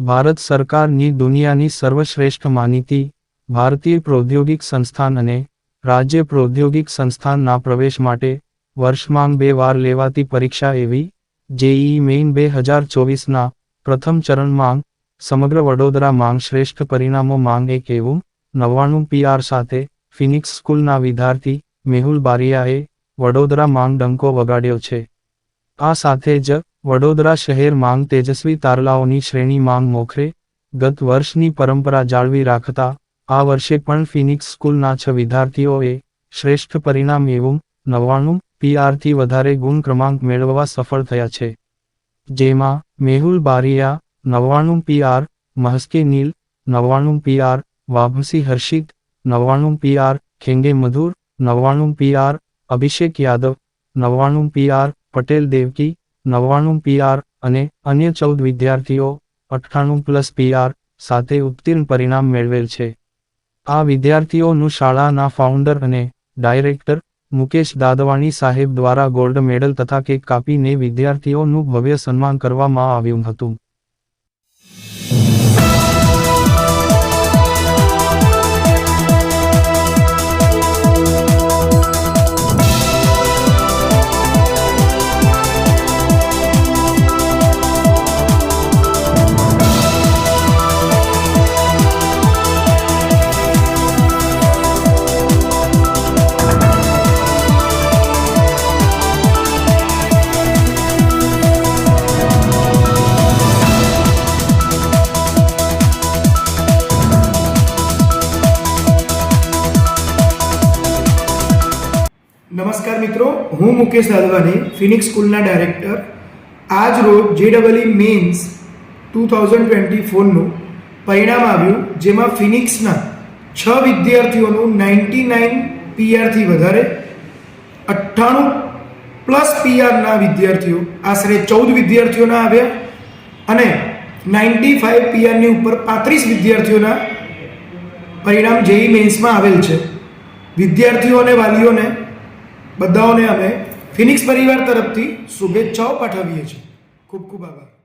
ભારત સરકારની દુનિયાની સર્વશ્રેષ્ઠ માનીતી ભારતીય પ્રૌદ્યોગિક સંસ્થાન અને રાજ્ય પ્રૌદ્યોગિક સંસ્થાનના પ્રવેશ માટે વર્ષમાં બે વાર લેવાતી પરીક્ષા એવી, જેઈ મેઇન બે હજાર ચોવીસના પ્રથમ ચરણમાં સમગ્ર વડોદરા માંગ, શ્રેષ્ઠ પરિણામો માંગ એક એવું, નવ્વાણું પીઆર સાથે ફિનિક્સ સ્કૂલના વિદ્યાર્થી મેહુલ બારિયાએ વડોદરા માંગ ડંકો વગાડ્યો છે. આ સાથે જ વડોદરા શહેર માંગ તેજસ્વી તારલાઓની શ્રેણી માંગ મોખરે ગત વર્ષની પરંપરા જાળવી રાખતા આ વર્ષે પણ ફિનિક્સ સ્કૂલના છ વિદ્યાર્થીઓએ શ્રેષ્ઠ પરિણામ એવું નવ્વાણું પીઆરથી વધારે ગુણ ક્રમાંક મેળવવા સફળ થયા છે. જેમાં મેહુલ બારિયા નવ્વાણું પીઆર મહસ્કે નીલ નવ્વાણું પીઆર વાભસી હર્ષિત નવ્વાણું પીઆર ખેંગે મધુર નવ્વાણું પીઆર અભિષેક યાદવ નવ્વાણું પીઆર પટેલ દેવકી નવ્વાણું પીઆર અને અન્ય ચૌદ વિદ્યાર્થીઓ અઠ્ઠાણું પ્લસ પીઆર સાથે ઉત્તીર્ણ પરિણામ મેળવેલ છે. આ વિદ્યાર્થીઓનું શાળાના ફાઉન્ડર અને ડાયરેક્ટર મુકેશ દાદવાણી સાહેબ દ્વારા ગોલ્ડ મેડલ તથા કેક કાપીને વિદ્યાર્થીઓનું ભવ્ય સન્માન કરવામાં આવ્યું હતું. નમસ્કાર મિત્રો, હું મુકેશ દાદવાની ફિનિક્સ સ્કૂલના ડાયરેક્ટર. આજ રોજ જે ડબલઈ મેન્સ ટુ થાઉઝન્ડ ટ્વેન્ટી ફોરનું પરિણામ આવ્યું, જેમાં ફિનિક્સના છ વિદ્યાર્થીઓનું નાઇન્ટી નાઇન પીઆરથી વધારે, અઠ્ઠાણું પ્લસ પીઆરના વિદ્યાર્થીઓ, આશરે ચૌદ વિદ્યાર્થીઓના આવ્યા, અને નાઇન્ટી ફાઇવ પીઆરની ઉપર પાંત્રીસ વિદ્યાર્થીઓના પરિણામ જેઈ મેન્સમાં આવેલ છે. વિદ્યાર્થીઓ અને વાલીઓને બધાઓને અમે ફિનિક્સ પરિવાર તરફથી શુભેચ્છાઓ પાઠવીએ છીએ. ખૂબ ખૂબ આભાર.